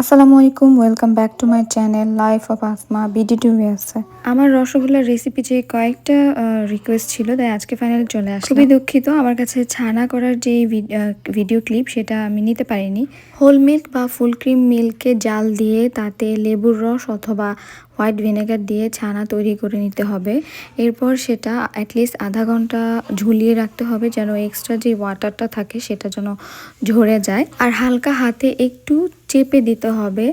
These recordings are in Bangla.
আসসালামু আলাইকুম welcome back to my channel life of Asma BD two আছে আমার রসগোল্লার রেসিপি যে কয়েকটা রিকোয়েস্ট ছিল তাই আজকে ফাইনালি চলে আসে খুবই দুঃখিত আমার কাছে ছানা করার যে ভিডিও ক্লিপ সেটা আমি নিতে পারিনি। হোল মিল্ক বা ফুল ক্রিম মিল্কে জাল দিয়ে তাতে লেবুর রস অথবা হোয়াইট ভিনেগার দিয়ে ছানা তৈরি করে নিতে হবে। এরপর সেটা অ্যাটলিস্ট আধা ঘণ্টা ঝুলিয়ে রাখতে হবে যেন এক্সট্রা যে ওয়াটারটা থাকে সেটা যেন ঝরে যায়। আর হালকা হাতে একটু চেপে দিতে হবে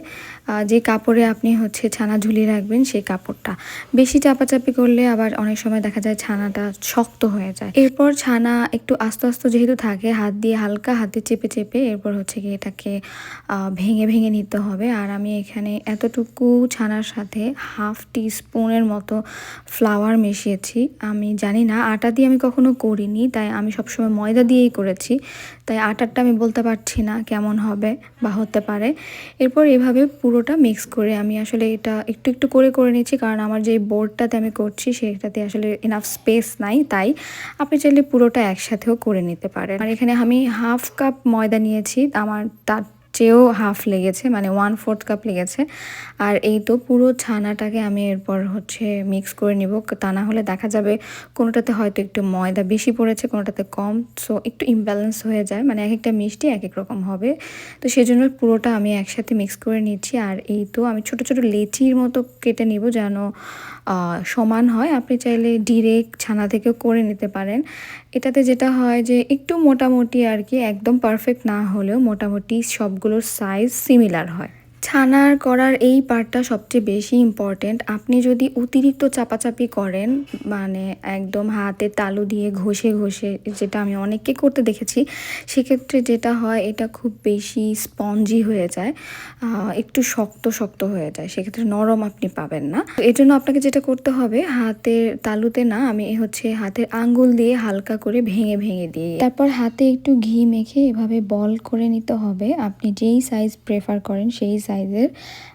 যে কাপড়ে আপনি হচ্ছে ছানা ঝুলিয়ে রাখবেন সেই কাপড়টা। বেশি চাপাচাপি করলে আবার অনেক সময় দেখা যায় ছানাটা শক্ত হয়ে যায়। এরপর ছানা একটু আস্তে আস্তে যেহেতু থাকে, হাত দিয়ে হালকা হাতে চেপে চেপে এরপর হচ্ছে কি এটাকে ভেঙে ভেঙে নিতে হবে। আর আমি এখানে এতটুকু ছানার সাথে হাফ টি স্পুনের মতো ফ্লাওয়ার মিশিয়েছি। আমি জানি না, আটা দিয়ে আমি কখনো করিনি, তাই আমি সবসময় ময়দা দিয়েই করেছি। তাই আটারটা আমি বলতে পারছি না কেমন হবে বা হতে পারে। এরপর এভাবে পুরোটা মিক্স করে আমি আসলে এটা একটু একটু করে করে নিচ্ছি। কারণ আমার যে বোর্ডটাতে আমি করছি সেটাতে আসলে এনাফ স্পেস নাই। তাই আপনি চাইলে পুরোটা একসাথেও করে নিতে পারেন। আর এখানে আমি হাফ কাপ ময়দা নিয়েছি। আমার তার চেয়েও হাফ লেগেছে মানে ওয়ান ফোর্থ কাপ লেগেছে। আর এই তো পুরো ছানাটাকে আমি এরপর হচ্ছে মিক্স করে নিব। তা না হলে দেখা যাবে কোনোটাতে হয়তো একটু ময়দা বেশি পড়েছে, কোনোটাতে কম। সো একটু ইমব্যালেন্স হয়ে যায় মানে এক একটা মিষ্টি এক এক রকম হবে। তো সেই জন্য পুরোটা আমি একসাথে মিক্স করে নিচ্ছি। আর এই তো আমি ছোট ছোট লেচির মতো কেটে নিব যেন সমান হয়। আপনি চাইলে ডিরেক্ট ছানা থেকেও করে নিতে পারেন। এটাতে যেটা হয় যে, একটু মোটামুটি আর কি, একদম পারফেক্ট না হলেও মোটামুটি সবগুলোর সাইজ সিমিলার হয়। ছানার করার এই পার্টটা সবচেয়ে বেশি ইম্পর্টেন্ট আপনি যদি অতিরিক্ত চাপাচাপি করেন মানে একদম হাতে তালু দিয়ে ঘষে ঘষে, যেটা আমি অনেককে করতে দেখেছি, সেক্ষেত্রে যেটা হয়, এটা খুব বেশি স্পঞ্জি হয়ে যায় একটু শক্ত শক্ত হয়ে যায়, সেক্ষেত্রে নরম আপনি পাবেন না। এই জন্য আপনাকে যেটা করতে হবে হাতের তালুতে না, আমি হচ্ছে হাতের আঙ্গুল দিয়ে হালকা করে ভেঙে ভেঙে দিই তারপর হাতে একটু ঘি মেখে এভাবে বল করে নিতে হবে। আপনি যেই সাইজ প্রেফার করেন, সেই সাইজের।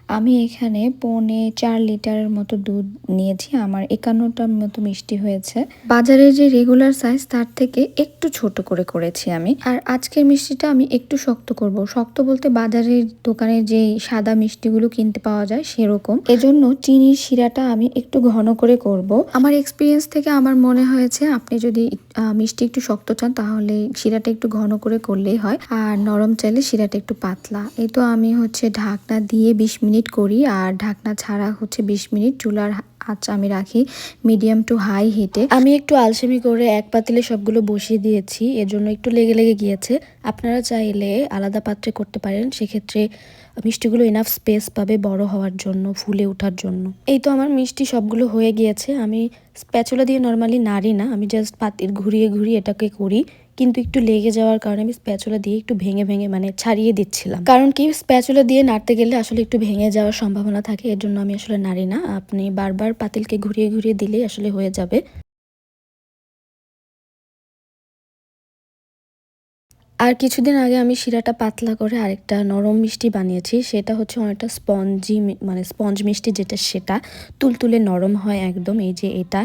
আমি এখানে পৌনে চার লিটারের মতো দুধ নিয়েছি। আমার একান্নটার মতো মিষ্টি হয়েছে। বাজারের যে রেগুলার সাইজ তার থেকে একটু ছোট করে করেছি আমি। আর আজকের মিষ্টিটা আমি একটু শক্ত করব। শক্ত বলতে বাজারের দোকানে যে সাদা মিষ্টিগুলো কিনতে পাওয়া যায়, সেরকম। এজন্য চিনির শিরাটা আমি একটু ঘন করে করব। আমার এক্সপিরিয়েন্স থেকে আমার মনে হয়েছে, আপনি যদি মিষ্টি একটু শক্ত চান, তাহলে শিরাটা একটু ঘন করে করলেই হয়। আর নরম চাইলে শিরাটা একটু পাতলা। এই তো আমি হচ্ছে ঢাকনা দিয়ে বিশ মিনিট করি, আর ঢাকনা ছাড়া হচ্ছে বিশ মিনিট চুলার আচ্ছা আমি রাখি। মিডিয়াম টু হাই হিটে। আমি একটু আলসেমি করে এক পাতিলে সবগুলো বসিয়ে দিয়েছি এর জন্য একটু লেগে লেগে গিয়েছে। আপনারা চাইলে আলাদা পাত্রে করতে পারেন, সেক্ষেত্রে মিষ্টিগুলো এনাফ স্পেস পাবে বড় হওয়ার জন্য, ফুলে ওঠার জন্য। এই তো আমার মিষ্টি সবগুলো হয়ে গিয়েছে। আমি স্প্যাচুলা দিয়ে নর্মালি নাড়ি না, আমি জাস্ট পাতির ঘুরিয়ে ঘুরিয়ে এটাকে করি। কিন্তু একটু লেগে যাওয়ার কারণে আমি স্প্যাচুলা দিয়ে একটু ভেঙে ভেঙে মানে ছাড়িয়ে দিচ্ছিলাম। কারণ কি স্প্যাচুলা দিয়ে নাড়তে গেলে আসলে একটু ভেঙে যাওয়ার সম্ভাবনা থাকে, এর জন্য আমি আসলে নাড়ি না। আপনি বারবার পাতিলকে ঘুরিয়ে ঘুরিয়ে দিলেই আসলে হয়ে যাবে। আর কিছুদিন আগে আমি শিরাটা পাতলা করে আরেকটা নরম মিষ্টি বানিয়েছি, সেটা হচ্ছে অনেকটা স্পঞ্জি মানে স্পঞ্জ মিষ্টি, যেটা সেটা তুলতুলে নরম হয় একদম, এই যে এটা।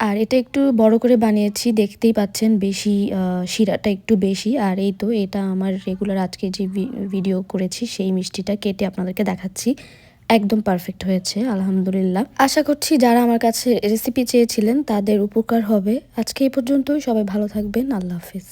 আর এটা একটু বড় করে বানিয়েছি, দেখতেই পাচ্ছেন বেশি শিরাটা একটু বেশি। আর এই তো এটা আমার রেগুলার আজকে যে ভিডিও করেছি, সেই মিষ্টিটা কেটে আপনাদেরকে দেখাচ্ছি। একদম পারফেক্ট হয়েছে, আলহামদুলিল্লাহ। আশা করছি যারা আমার কাছে রেসিপি চেয়েছিলেন, তাদের উপকার হবে। আজকে এই পর্যন্তই, সবাই ভালো থাকবেন, আল্লাহ হাফিজ।